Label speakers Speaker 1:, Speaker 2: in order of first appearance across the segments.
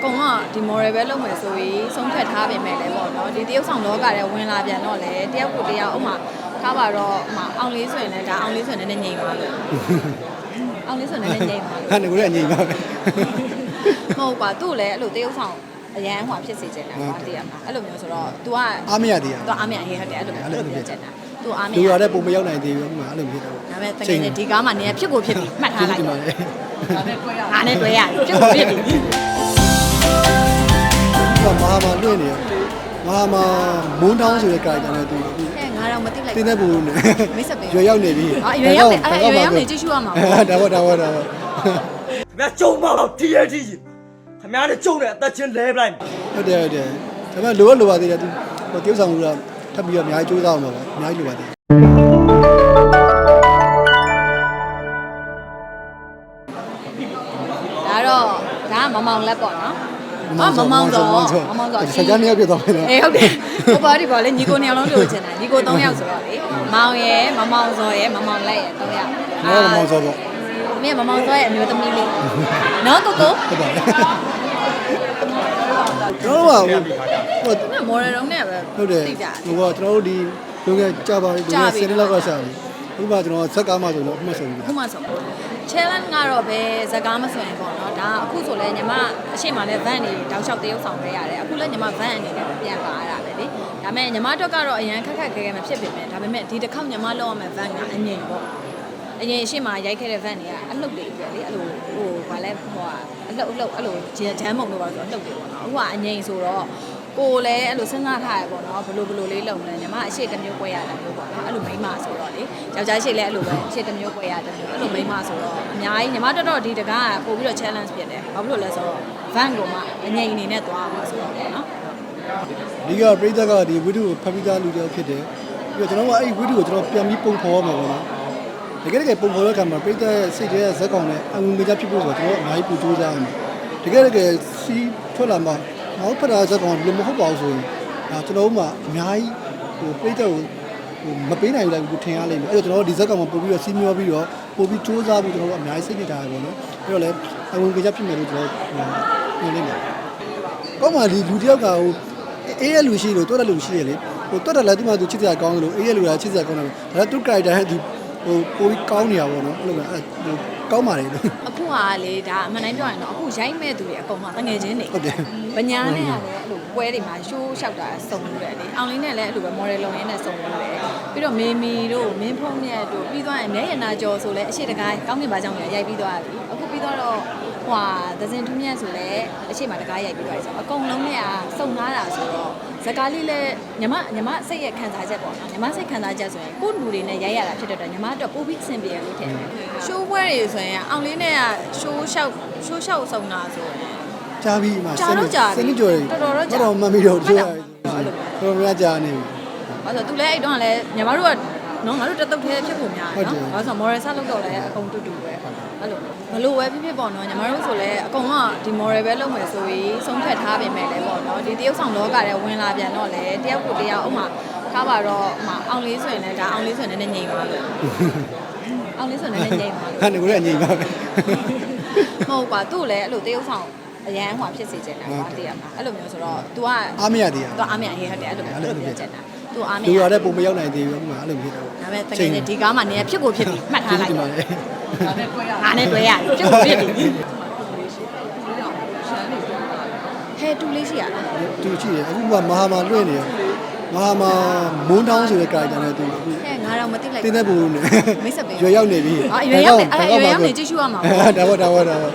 Speaker 1: အကုန်ကဒီ moral ပဲလုပ်မယ်ဆိုပြီးဆုံးဖြတ်ထားပြင်မဲ့လေပေါ့နော်ဒီတရုတ်ဆောင်လောကထဲဝင်လာပြန်တော့လေတယောက်ကိုတယောက်ဥမာထားပါတော့ဥမာအောင်လေးဆိုရင်လည်းဒါအောင်လေးဆိုရင်လည်းနည်းနည်းငြိမ်ပါလို့အောင်လေးဆိုရင်လည်းနည်းနည်းငြိမ်ပါလို့
Speaker 2: ဟာငါလည်းအငြိမ်ပါပဲ
Speaker 1: မဟုတ်ပါသူ့လည်းအဲ့လိုတရုတ်ဆောင်အရန်ဟွာဖြစ်စေချင်တာကွာတည်းရမှာအဲ့လိုမျိုးဆိုတော့ तू က
Speaker 2: အားမရသေးရ
Speaker 1: तू အားမရဟဲ့ဟုတ်တယ်အဲ့လိုမျိုးအဲ့လိုမျိုးချင်တာ तू အားမရ
Speaker 2: လူရတဲ့ပုံမရောက်နိုင်သေးဘူးဥမာအဲ့လိုဖြစ်တော့
Speaker 1: ဒါပေမဲ့တကယ်နဲ့ဒီကားမှာနေရဖြစ်ကိုဖြစ်ပြီးမှတ်ထားလိုက်
Speaker 2: ဒီ
Speaker 1: တော့
Speaker 2: မှာလေ
Speaker 1: ငါနဲ့တွေ့ရတယ်ဖြစ်ကိုဖြစ်ပြီး
Speaker 2: ကမဟာမှာလွင့်နေရမဟာမှာမုန်းတောင်းဆိုတဲ့ကာရိုက်တာနဲ့သူ
Speaker 1: အဲငါတော့မသိလိုက်
Speaker 2: တင်းတဲ့ဘူးနဲ့
Speaker 1: မိတ်ဆက်ပေး
Speaker 2: ရွယ်ရောက်နေပြီ
Speaker 1: ဟာရွယ်ရောက်နေအဲ့ရွယ်ရောက်နေကြည့်ရှုရမှာပေါ့
Speaker 2: ဒါပေါ့ဒါပေါ့ဒါပေါ့
Speaker 3: ခင်ဗျာကြုံမအောင် TNT ကြီးခင်ဗျားနဲ့ကြုံတဲ့အသက်ချင်းလဲပလိုက်
Speaker 2: ဟုတ်တယ်ဟုတ်တယ်ဒါပေမဲ့လိုရလိုပါသေးတယ်သူဟိုတရုပ်ဆောင်ကထပ်ပြီးတော့အများကြီးကြိုးစားအောင်ပါပါအများကြီးလိုပါသေးတယ်
Speaker 1: ဒါတော့ဒါကမမောင်လက်ပေါ့နော် ဟာမမောင်တော့မမောင်တော့
Speaker 2: စကားနှစ်ယောက်ပြတော့မယ်နော်
Speaker 1: အေးဟုတ်တယ်ဟိုပါဒီပေါ်လေညီကိုနှစ်ယောက်လုံးလိုချင်တာညီကို၃ယောက်ဆိုတော့လေမောင်ရယ်မမောင်စောရယ်မမောင်လက်ရယ်၃ယောက်
Speaker 2: ငါကမောင်စောပေါ့
Speaker 1: မင်းမမောင်စောရယ်အမျိုးသမီးလေးနော်ကိုကို
Speaker 2: ဟုတ်ပါလေတော့ပါဘူးဟို
Speaker 1: ကမော်ရယ်တုံးနဲ့ပဲ
Speaker 2: ဟုတ်တယ်
Speaker 1: သိကြတယ်
Speaker 2: ဟိုကကျွန်တော်တို့ဒီလူငယ်ကြပါပြီလူ
Speaker 1: ကြာ
Speaker 2: ငယ်
Speaker 1: ပြီ
Speaker 2: 10နှစ်လောက်ကစားပြီ ဥပမာကျွန်တော်ဇက်ကားမှဆိုတော့အမှတ်ဆုံးပြီ
Speaker 1: ခုမှဆုံး challenge ကတော့ပဲဇကားမဆိုရင်ပေါ့နော်ဒါအခုဆိုလဲညီမအရှိမလဲ van နေတောက်လျှောက်တရုပ်ဆောင်ပေးရတယ်အခုလဲညီမ van အနေနဲ့ပြန်ပါရတာပဲလေဒါပေမဲ့ညီမတို့ကတော့အရန်ခက်ခက်ခဲခဲမဖြစ်ပေမဲ့ဒါပေမဲ့ဒီတစ်ခေါက်ညီမလောက်ရမယ့် van ကအငြိမ်ပေါ့အရင်အရှိမရိုက်ခဲ့တဲ့ van တွေကအလှုပ်တွေပဲလေအဲ့လိုဟိုဗာလဲဟိုအလှုပ်အလှုပ်အဲ့လိုဂျမ်းမုံလို့ပါဆိုအလှုပ်တွေပေါ့နော်အခုကအငြိမ်ဆိုတော့ ကိုယ်လည်းအဲ့လိုစဉ်းစားထားရပေါ့နော်ဘလို့ဘလို့လေးလုံလဲညီမအရှိတစ်မျိုးပွဲရတာမျိုးပေါ့နော်အဲ့လိုမိန်းမဆိုတော့လေယောက်ျားရှိလည်းအဲ့လိုပဲအရှိတစ်မျိုးပွဲရတစ်မျိုးအဲ့လိုမိန်းမဆိုတော့အများကြီးညီမတော်တော်ဒီတကားကပို့ပြီးတော့ challenge ဖြစ်တယ်ဘာဖြစ်လို့လဲဆိုတော့ van ကိုမှအငြိမ်အနေနဲ့သွားမှာဆိုတော့ပေါ့နော်
Speaker 2: ဒီကပရိသတ်ကဒီဝိတုကိုဖတ်ပြီးသားလူတယောက်ဖြစ်တယ်ပြီးတော့ကျွန်တော်ကအဲ့ဒီဝိတုကိုကျွန်တော်ပြန်ပြီးပုံဖော်ရမှာပေါ့နော်တကယ်တကယ်ပုံဖော်တဲ့အခါမှာပရိသတ်ရဲ့စိတ်ထဲကဇက်ကောင်နဲ့အငုံငကြဖြစ်ဖို့ဆိုတော့ကျွန်တော်အများကြီးပူကြိုးစားရမယ်တကယ်တကယ်စီးထွက်လာမှ ငါတို့ဖတ်တာဇက်ကောင်ဘယ်လိုမဟုတ်ပါဘူးဆိုရင်ဒါကျွန်တော်တို့မှအများကြီးဟိုပရိသတ်ကိုဟိုမပေးနိုင်ဘူးလားကိုထင်ရလိမ့်မယ်အဲ့တော့ကျွန်တော်တို့ဒီဇက်ကောင်မှာပို့ပြီးတော့စီးမျောပြီးတော့ပို့ပြီးစူးစမ်းပြီးကျွန်တော်တို့အများကြီးစိတ်ညစ်တာပဲပေါ့နော်အဲ့တော့လည်းအငုံငကြဖြစ်မယ်လို့ကျွန်တော်ညွှန်နေတယ်ကောင်းပါဒီလူတယောက်ကဟိုအေးရလူရှိလို့တွတ်တဲ့လူရှိရလေဟိုတွတ်တယ်လည်းသူမှသူချစ်စရာကောင်းတယ်လို့အေးရလူကချစ်စရာကောင်းတယ်ဒါသူ character ဟဲ့ဒီ ဟိုပိုပြီးကောင်းနေတာပေါ့နော်အဲ့လိုပဲအဲ့ဟိုကောင်းပါလေလို့
Speaker 1: အခုကလေဒါအမှန်တိုင်းပြောရင်တော့အခုရိုက်မဲ့သူတွေအကုန်လုံးတငယ်ချင်းတွေ
Speaker 2: ဟုတ်တယ်။
Speaker 1: ဗညာနဲ့ကလည်းအဲ့လိုပွဲတွေမှာရှိုးလျှောက်တာစုံလို့ရတယ်လေ။အောင်လင်းနဲ့လည်းအဲ့လိုပဲ model လုံရင်းနဲ့စုံလို့ရတယ်။ပြီးတော့မေမီတို့မင်းဖုံးမြတ်တို့ပြီးသွားရင်မဲရနာကျော်ဆိုလည်းအရှိတကားကောင်းကင်ပါကြောင့်လည်းရိုက်ပြီးသွားပြီ။အခုပြီးတော့ဟိုဟာသဇင်ထူးမြတ်ဆိုလည်းအရှိမတကားရိုက်ပြီးသွားပြီဆိုတော့အကုန်လုံးနဲ့ကစုံကားတာဆိုတော့ ဇကားလေးလည်းညီမညီမစိတ်ရဲ့ခံစားချက်ပေါ့နော်ညီမစိတ်ခံစားချက်ဆိုရင်ကိုယ့်လူတွေနဲ့ရိုက်ရတာဖြစ်တဲ့အတွက်ညီမတော့ပိုပြီးအဆင်ပြေရလို့ထင်တယ်။ရှိုးပွဲတွေဆိုရင်အောင်လေးနဲ့ကရှိုးလျှောက်ရှိုးလျှောက်စုံတာဆိုရင်
Speaker 2: ကြားပြီးမှ
Speaker 1: ကြာတော့ကြာပြီ
Speaker 2: စနစ်ကြော်
Speaker 1: တော်တော်တော့ကြာ
Speaker 2: တော့မှတ်ပြီးတော့
Speaker 1: မှတ်
Speaker 2: ကျွ
Speaker 1: တာ
Speaker 2: တ်
Speaker 1: အဲ့လို
Speaker 2: တော်တော်များကြာနေပြီ။
Speaker 1: ဘာလို့လဲသူလည်းအဲ့တော့ကလည်းညီမတို့က နော်ငါတို့တက်တုတ်သေးဖြစ်ဖို့များတယ်နော်။ဘာလို့ဆို moral ဆက်လုပ်တော့လည်းအကုန်တူတူပဲ။အဲ့လိုမလို့ပဲဖြစ်ဖြစ်ပေါ့နော်ညီမတို့ဆိုလည်းအကုန်ကဒီ moral ပဲလုပ်မယ်ဆိုပြီးဆုံးဖြတ်ထားပြင်မဲ့လေပေါ့နော်။ဒီတရုပ်ဆောင်လောကထဲဝင်လာပြန်တော့လေတယောက်ကိုတယောက်ဥမာထားပါတော့ဥမာအောင်လေးဆိုရင်လည်းဒါအောင်လေးဆိုရင်လည်းနည်းနည်းငြိမ်ပါလို့။အောင်လေးဆိုရင်လည်းနည်းနည်းငြိမ်ပါလို့
Speaker 2: ဟာငါလည်းအငြိမ်ပါပဲ။
Speaker 1: မဟုတ်ပါသူ့လည်းအဲ့လိုတရုပ်ဆောင်အရန်ဟွာဖြစ်စေချင်တာကွာတည်းရမှာအဲ့လိုမျိုးဆိုတော့ तू က
Speaker 2: အားမရသေးရ
Speaker 1: သူအားမရဟဲ့ဟုတ်တယ်အဲ့လိုမျိုးအဲ့လိုမျိုးချင်တာ သူအားမရ
Speaker 2: လူရတဲ့ပုံမရောက်နိုင်သေးဘူးဥပမာအဲ့လိုဖြစ်တော့
Speaker 1: ဒါပေမဲ့တကယ်နဲ့ဒီကားမှာနေရဖြစ်ကိုဖြစ်ပြီးမှတ်ထားလိုက်
Speaker 2: ဒီ
Speaker 1: တော့
Speaker 2: မှာလေ
Speaker 1: ငါနဲ့တွေ့ရတယ်ဖြစ်ကိုဖြစ်ပြီးဟဲတူလေးရှိရလား
Speaker 2: သူရှိတယ်အခုကမဟာမှာလွင့်နေရမဟာမှာမုန်းတောင်းဆိုတဲ့ကာရိုက်တာနဲ့သူအခု
Speaker 1: ဟဲငါတော့မသိလိုက်
Speaker 2: တင်းတဲ့ဘူးနဲ့
Speaker 1: မိတ်ဆက်ပေး
Speaker 2: ရွယ်ရောက်နေပြီ
Speaker 1: အော်ရွယ်ရောက်နေအဲ့ရွယ်ရောက်နေကြည့်ရှုရမှာပေါ့
Speaker 2: ဒါပေါ့ဒါပေါ့ဒါပေါ့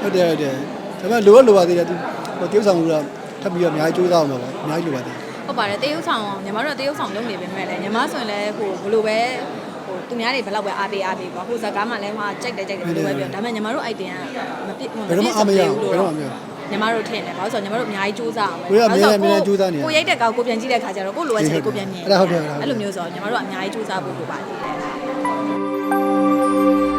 Speaker 2: ဟုတ်တယ်ဟုတ်တယ်ဒါပေမဲ့လိုရလိုပါသေးတယ်သူဟိုတရုပ်ဆောင်က ထပ်ပြီးတော့အများကြီးစူးစမ်းအောင်ပါပါအများကြီးလိုပါသေးတယ်
Speaker 1: ဟုတ်ပါတယ်တေးရုပ်ဆောင်ညီမတို့ကတေးရုပ်ဆောင်လုပ်နေပေမဲ့လည်းညီမဆိုရင်လည်းဟိုဘလိုပဲဟိုသူများတွေဘလောက်ပဲအားပေးအားပေးပေါ့ဟိုဇာကားမှလည်းဟာကြိုက်တယ်ကြိုက်တယ်ဘလိုပဲပြောဒါပေမဲ့ညီမတို့ idea ကမပြည့်
Speaker 2: ဘယ်တော့မှအားမရဘူးဘယ်တော့မှမရဘူး
Speaker 1: ညီမတို့ထင်တယ်ဘာလို့ဆိုတော့ညီမတို့အများကြီးစူးစမ်းအောင်
Speaker 2: ကိုယ်ကအများကြီးအများကြီးကြိုးစားနေတယ်
Speaker 1: ကိုရိုက်တဲ့ကောင်ကိုပြန်ကြည့်တဲ့ခါကျတော့ကိုလိုအပ်ချက်ကိုပြန်မြင်
Speaker 2: အဲ့ဒါဟုတ်တယ်ဟုတ်တယ်
Speaker 1: အဲ့လိုမျိုးဆိုတော့ညီမတို့ကအများကြီးစူးစမ်းဖို့လိုပါသေးတယ်